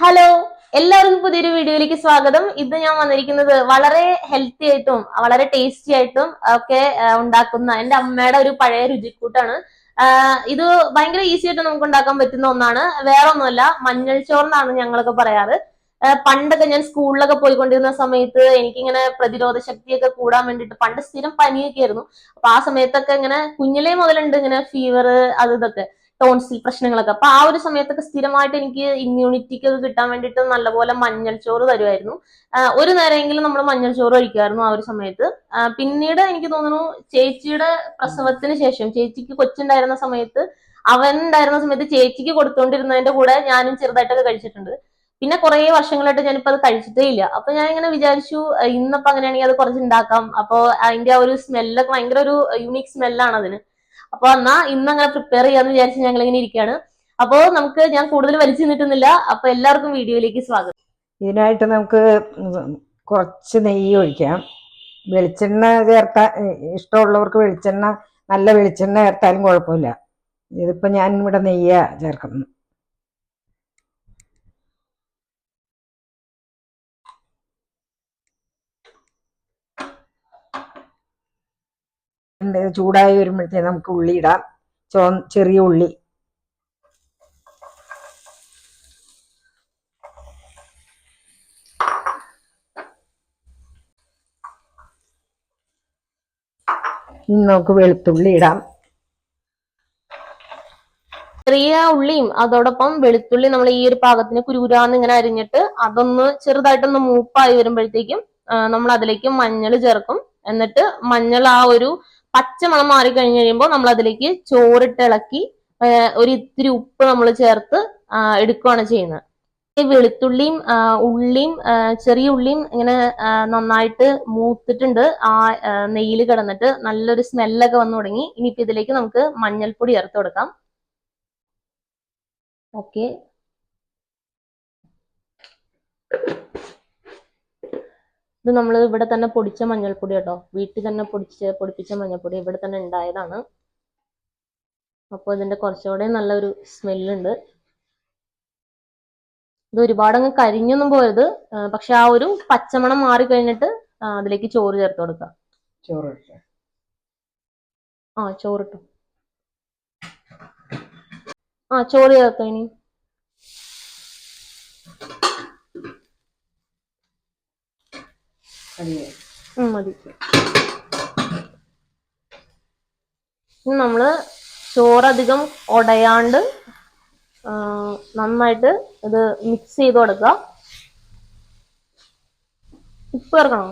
Hello എല്ലാവർക്കും പുതിയൊരു വീഡിയോയിലേക്ക് സ്വാഗതം. ഇത് ഞാൻ വന്നിരിക്കുന്നത് വളരെ ഹെൽത്തി ആയിട്ടും വളരെ ടേസ്റ്റി ആയിട്ടും ഒക്കെ ഉണ്ടാക്കുന്ന എന്റെ അമ്മയുടെ ഒരു പഴയ രുചിക്കൂട്ടാണ്. ഇത് ഭയങ്കര ഈസി ആയിട്ട് നമുക്ക് ഉണ്ടാക്കാൻ പറ്റുന്ന ഒന്നാണ്. വേറെ ഒന്നുമല്ല മഞ്ഞൾ ചോറിനാണ് ഞങ്ങളൊക്കെ പറയാറ്. പണ്ടൊക്കെ ഞാൻ സ്കൂളിലൊക്കെ പോയിക്കൊണ്ടിരുന്ന സമയത്ത് എനിക്കിങ്ങനെ പ്രതിരോധ ശക്തിയൊക്കെ കൂടാൻ വേണ്ടിട്ട് പണ്ട് സ്ഥിരം പനിയൊക്കെ ആയിരുന്നു. അപ്പൊ ആ സമയത്തൊക്കെ ഇങ്ങനെ കുഞ്ഞിലേ മുതലുണ്ട് ഇങ്ങനെ ഫീവർ അത് ഇതൊക്കെ. ടോൺസിൽ പ്രശ്നങ്ങളൊക്കെ. അപ്പൊ ആ ഒരു സമയത്തൊക്കെ സ്ഥിരമായിട്ട് എനിക്ക് ഇമ്മ്യൂണിറ്റിക്ക് ഒക്കെ കിട്ടാൻ വേണ്ടിയിട്ട് നല്ലപോലെ മഞ്ഞൾ ചോറ് തരുമായിരുന്നു ഒരു നേരമെങ്കിലും നമ്മൾ മഞ്ഞൾ ചോറ് കഴിക്കുമായിരുന്നു ആ ഒരു സമയത്ത്. പിന്നീട് എനിക്ക് തോന്നുന്നു ചേച്ചിയുടെ പ്രസവത്തിന് ശേഷം ചേച്ചിക്ക് കൊച്ചുണ്ടായിരുന്ന സമയത്ത് അവൻ ഉണ്ടായിരുന്ന സമയത്ത് ചേച്ചിക്ക് കൊടുത്തുകൊണ്ടിരുന്നതിന്റെ കൂടെ ഞാനും ചെറുതായിട്ടൊക്കെ കഴിച്ചിട്ടുണ്ട്. പിന്നെ കുറെ വർഷങ്ങളായിട്ട് ഞാനിപ്പോ അത് കഴിച്ചിട്ടേ ഇല്ല. അപ്പൊ ഞാൻ ഇങ്ങനെ വിചാരിച്ചു ഇന്നപ്പോ അങ്ങനെയാണെങ്കിൽ അത് കുറച്ച് ഉണ്ടാക്കാം അപ്പൊ അതിന്റെ ആ ഒരു സ്മെല്ലൊക്കെ ഭയങ്കര ഒരു യുണീക് സ്മെല്ലാണ് അതിന്. അപ്പൊ എന്നാ ഇന്ന് അങ്ങനെ പ്രിപ്പയർ ചെയ്യാന്ന് വിചാരിച്ച് ഞങ്ങൾ ഇങ്ങനെ ഇരിക്കുകയാണ് അപ്പോ നമുക്ക് ഞാൻ കൂടുതൽ വലിച്ചു നിന്നിട്ടുന്നില്ല അപ്പൊ എല്ലാവർക്കും വീഡിയോയിലേക്ക് സ്വാഗതം. ഇതിനായിട്ട് നമുക്ക് കുറച്ച് നെയ്യ് ഒഴിക്കാം. വെളിച്ചെണ്ണ ചേർത്ത ഇഷ്ടമുള്ളവർക്ക് വെളിച്ചെണ്ണ നല്ല വെളിച്ചെണ്ണ ചേർത്താലും കുഴപ്പമില്ല. ഇതിപ്പോൾ ഞാൻ ഇവിടെ നെയ്യ ചേർക്കുന്നു ഇത് ചൂടായി വരുമ്പോഴത്തേക്ക് നമുക്ക് ഉള്ളി ഇടാം. ചോ ചെറിയ ഉള്ളി. നമുക്ക് വെളുത്തുള്ളി ഇടാം. ചെറിയ ഉള്ളിയും അതോടൊപ്പം വെളുത്തുള്ളി നമ്മൾ ഈ ഒരു പാകത്തിന് കുരുകുരാന്ന് ഇങ്ങനെ അരിഞ്ഞിട്ട് അതൊന്ന് ചെറുതായിട്ടൊന്ന് മൂപ്പായി വരുമ്പോഴത്തേക്കും നമ്മൾ അതിലേക്ക് മഞ്ഞൾ ചേർക്കും. എന്നിട്ട് മഞ്ഞൾ ആ ഒരു പച്ച മണം മാറി കഴിഞ്ഞ് കഴിയുമ്പോൾ നമ്മൾ അതിലേക്ക് ചോറിട്ട് ഇളക്കി ആ, ഒരു ഇത്തിരി ഉപ്പ് നമ്മൾ ചേർത്ത് എടുക്കുകയാണ് ചെയ്യുന്നത്. വെളുത്തുള്ളിയും ഉള്ളിയും ചെറിയ ഉള്ളിയും ഇങ്ങനെ നന്നായിട്ട് മൂത്തിട്ടുണ്ട്. ആ നെയ്യിൽ കിടന്നിട്ട് നല്ലൊരു സ്മെല്ലൊക്കെ വന്നു തുടങ്ങി. ഇനിയിപ്പോ ഇതിലേക്ക് നമുക്ക് മഞ്ഞൾപ്പൊടി ചേർത്ത് കൊടുക്കാം. ഓക്കെ. ഇത് നമ്മൾ ഇവിടെ തന്നെ പൊടിച്ച മഞ്ഞൾപ്പൊടി കേട്ടോ. വീട്ടിൽ തന്നെ പൊടിച്ച് പൊടിപ്പിച്ച മഞ്ഞൾപ്പൊടി ഇവിടെ തന്നെ ഉണ്ടായതാണ്. അപ്പോൾ ഇതിന്റെ കുറച്ചുകൂടെ നല്ലൊരു സ്മെല്ലുണ്ട്. ഇത് ഒരുപാട് അങ്ങ് കരിഞ്ഞൊന്നും പോയത് പക്ഷെ ആ ഒരു പച്ചമണം മാറി കഴിഞ്ഞിട്ട് അതിലേക്ക് ചോറ് ചേർത്ത് കൊടുക്കാം ചോറ്. ആ ചോറിട്ടു. ആ ചോറ് ചേർത്തോ ഇനി അരിയെ. ഉം, മതി. നമ്മൾ ചോറധികം ഉടയാണ്ട് നന്നായിട്ട് ഇത് മിക്സ് ചെയ്ത് കൊടുക്കുക. ഉപ്പ് ചേർക്കണോ.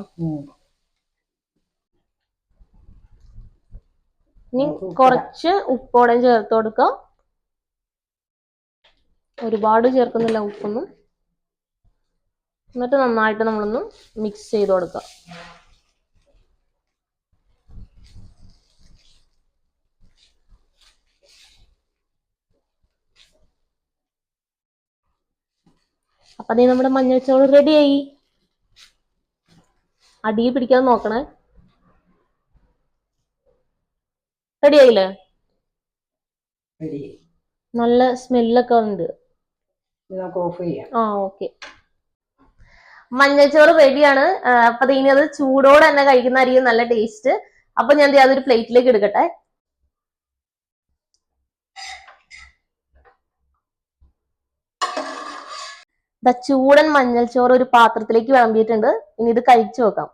ഇനി കൊറച്ച് കുറച്ച് ഉപ്പോടെ ചേർത്ത് കൊടുക്കുക ഒരുപാട് ചേർക്കുന്നില്ല ഉപ്പൊന്നും. എന്നിട്ട് നന്നായിട്ട് നമ്മളൊന്ന് മിക്സ് ചെയ്ത് കൊടുക്കുക അപ്പൊ അതേ നമ്മുടെ മഞ്ഞച്ചോറ് റെഡിയായി അടിയിൽ പിടിക്കാതെ നോക്കണേ. റെഡിയായില്ലേ. നല്ല സ്മെല്ലൊക്കെ ഉണ്ട്. നമുക്ക് ഓഫ് ചെയ്യാം. ആ ഓക്കെ മഞ്ഞച്ചോറ് റെഡിയാണ്. അപ്പൊ ഇനി അത് ചൂടോടെ തന്നെ കഴിക്കുന്ന കഴിക്കുന്നതായിരിക്കും നല്ല ടേസ്റ്റ് അപ്പൊ ഞാൻ അതൊരു പ്ലേറ്റിലേക്ക് എടുക്കട്ടെ. ചൂടൻ മഞ്ഞൾച്ചോറ് ഒരു പാത്രത്തിലേക്ക് വിളമ്പിയിട്ടുണ്ട്. ഇനി ഇത് കഴിച്ചു നോക്കാം.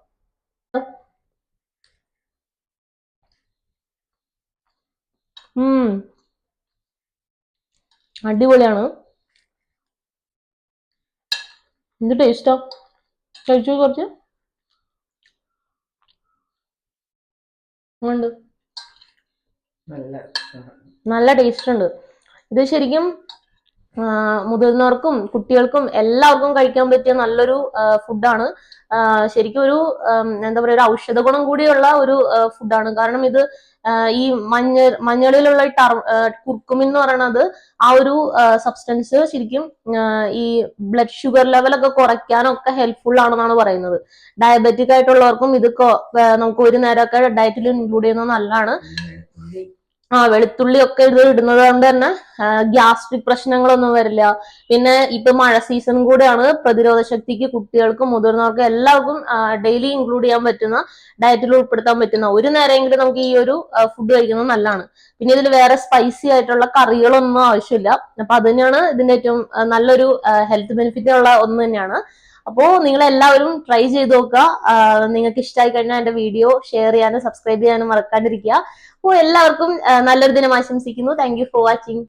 അടിപൊളിയാണ്. എന്ത് ടേസ്റ്റോ കഴിച്ചു കുറച്ച്? ഉണ്ട്. നല്ല ടേസ്റ്റ് ഉണ്ട്. ഇത് ശരിക്കും മുതിർന്നവർക്കും കുട്ടികൾക്കും എല്ലാവർക്കും കഴിക്കാൻ പറ്റിയ നല്ലൊരു ഫുഡാണ് ശരിക്കും ഒരു എന്താ പറയുക ഒരു ഔഷധ ഗുണം കൂടിയുള്ള ഒരു ഫുഡാണ് കാരണം ഇത് ഈ മഞ്ഞ മഞ്ഞളിലുള്ള ഈ ടർ കുർക്കുമിൻ എന്ന് പറയുന്നത് ആ ഒരു സബ്സ്റ്റൻസ് ശരിക്കും ഈ ബ്ലഡ് ഷുഗർ ലെവലൊക്കെ കുറയ്ക്കാനൊക്കെ ഹെൽപ്ഫുൾ ആണെന്നാണ് പറയുന്നത്. ഡയബറ്റിക് ആയിട്ടുള്ളവർക്കും ഇത് നമുക്ക് ഒരു നേരമൊക്കെ ഡയറ്റിൽ ഇൻക്ലൂഡ് ചെയ്യുന്നത് നല്ലതാണ്. ആ വെളുത്തുള്ളി ഒക്കെ ഇത് ഇടുന്നത് കൊണ്ട് തന്നെ ഗ്യാസ്ട്രിക് പ്രശ്നങ്ങളൊന്നും വരില്ല. പിന്നെ ഇപ്പൊ മഴ സീസൺ കൂടെയാണ്. പ്രതിരോധ ശക്തിക്ക് കുട്ടികൾക്കും മുതിർന്നവർക്കും എല്ലാവർക്കും ഡെയിലി ഇൻക്ലൂഡ് ചെയ്യാൻ പറ്റുന്ന ഡയറ്റിൽ ഉൾപ്പെടുത്താൻ പറ്റുന്ന ഒരു നേരമെങ്കിലും നമുക്ക് ഈ ഒരു ഫുഡ് കഴിക്കുന്നത് നല്ലതാണ്. പിന്നെ ഇതിൽ വേറെ സ്പൈസി ആയിട്ടുള്ള കറികളൊന്നും ആവശ്യമില്ല. അപ്പൊ അത് തന്നെയാണ് ഇതിന്റെ ഏറ്റവും നല്ലൊരു ഹെൽത്ത് ബെനിഫിറ്റ് ഉള്ള ഒന്ന് തന്നെയാണ്. അപ്പോ നിങ്ങൾ എല്ലാവരും ട്രൈ ചെയ്ത് നോക്കുക. നിങ്ങൾക്ക് ഇഷ്ടമായി കഴിഞ്ഞാൽ എന്റെ വീഡിയോ ഷെയർ ചെയ്യാനും സബ്സ്ക്രൈബ് ചെയ്യാനും മറക്കാണ്ടിരിക്കുക. അപ്പോൾ എല്ലാവർക്കും നല്ലൊരു ദിനം ആശംസിക്കുന്നു. Thank for watching